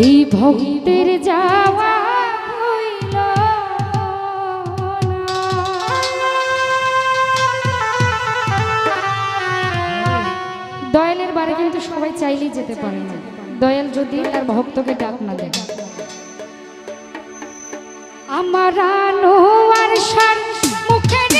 এই ভক্তের যাওয়া হইল দয়ালের বারে কিন্তু সবাই চাইলেই যেতে পারে না। দয়াল যদি তার ভক্তকে ডাক না দেয়। আমার আনোয়ার সার মুখের